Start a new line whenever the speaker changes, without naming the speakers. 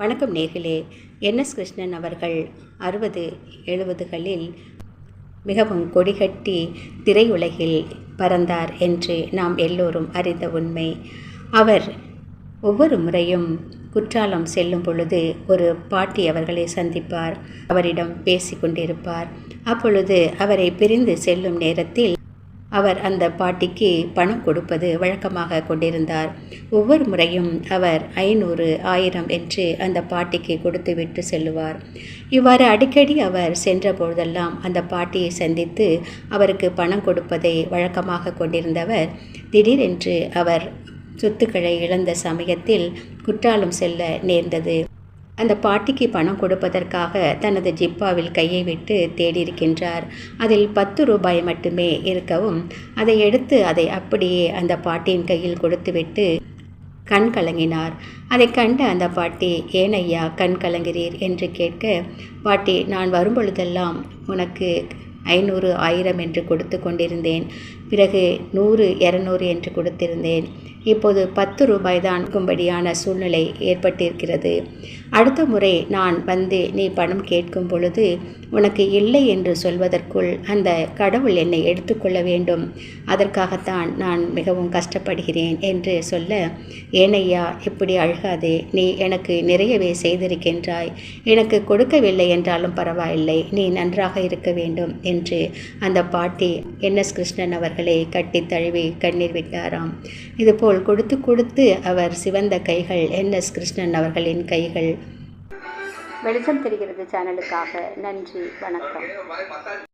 வணக்கம் நேர்களே. என்எஸ் கிருஷ்ணன் அவர்கள் அறுபது எழுபதுகளில் மிகவும் கொடிகட்டி திரையுலகில் பறந்தார் என்று நாம் எல்லோரும் அறிந்த உண்மை. அவர் ஒவ்வொரு முறையும் குற்றாலம் செல்லும் பொழுது ஒரு பாட்டி அவர்களை சந்திப்பார். அவரிடம் பேசிக்கொண்டிருப்பார் அப்பொழுது அவரை பிரிந்து செல்லும் நேரத்தில் அவர் அந்த பாட்டிக்கு பணம் கொடுப்பது வழக்கமாக கொண்டிருந்தார். ஒவ்வொரு முறையும் அவர் ஐநூறு ஆயிரம் என்று அந்த பாட்டிக்கு கொடுத்துவிட்டு செல்லுவார். இவ்வாறு அடிக்கடி அவர் சென்ற பொழுதெல்லாம் அந்த பாட்டியை சந்தித்து அவருக்கு பணம் கொடுப்பதை வழக்கமாக கொண்டிருந்தவர் திடீரென்று அவர் சொத்துக்களை இழந்த சமயத்தில் குற்றாலம் செல்ல நேர்ந்தது. அந்த பாட்டிக்கு பணம் கொடுப்பதற்காக தனது ஜிப்பாவில் கையை விட்டு தேடியிருக்கின்றார். அதில் பத்து ரூபாய் மட்டுமே இருக்கவும் அதை எடுத்து அதை அப்படியே அந்த பாட்டியின் கையில் கொடுத்துவிட்டு கண் கலங்கினார். அதை கண்ட அந்த பாட்டி ஏன் ஐயா கண் கலங்கிறீர் என்று கேட்க பாட்டி நான் வரும்பொழுதெல்லாம் உனக்கு ஐநூறு ஆயிரம் என்று கொடுத்து கொண்டிருந்தேன். பிறகு நூறு இரநூறு என்று கொடுத்திருந்தேன். இப்போது பத்து ரூபாய் தான் கும்படியான சூழ்நிலை ஏற்பட்டிருக்கிறது. அடுத்த முறை நான் வந்து நீ பணம் கேட்கும் பொழுது உனக்கு இல்லை என்று சொல்வதற்குள் அந்த கடவுள் என்னை எடுத்துக்கொள்ள வேண்டும். அதற்காகத்தான் நான் மிகவும் கஷ்டப்படுகிறேன் என்று சொல்ல ஏனையா இப்படி அழுகாதே. நீ எனக்கு நிறையவே செய்திருக்கின்றாய். எனக்கு கொடுக்கவில்லை என்றாலும் பரவாயில்லை. நீ நன்றாக இருக்க வேண்டும் என்று அந்த பாட்டி என். எஸ். கிருஷ்ணன் அவர் கட்டி தழுவி கண்ணீர் விட்டாராம். இதுபோல் கொடுத்து கொடுத்து அவர் சிவந்த கைகள் என். எஸ். கிருஷ்ணன் அவர்களின் கைகள். வெளிச்சம் தெரிகிறது சேனலுக்காக. நன்றி வணக்கம்.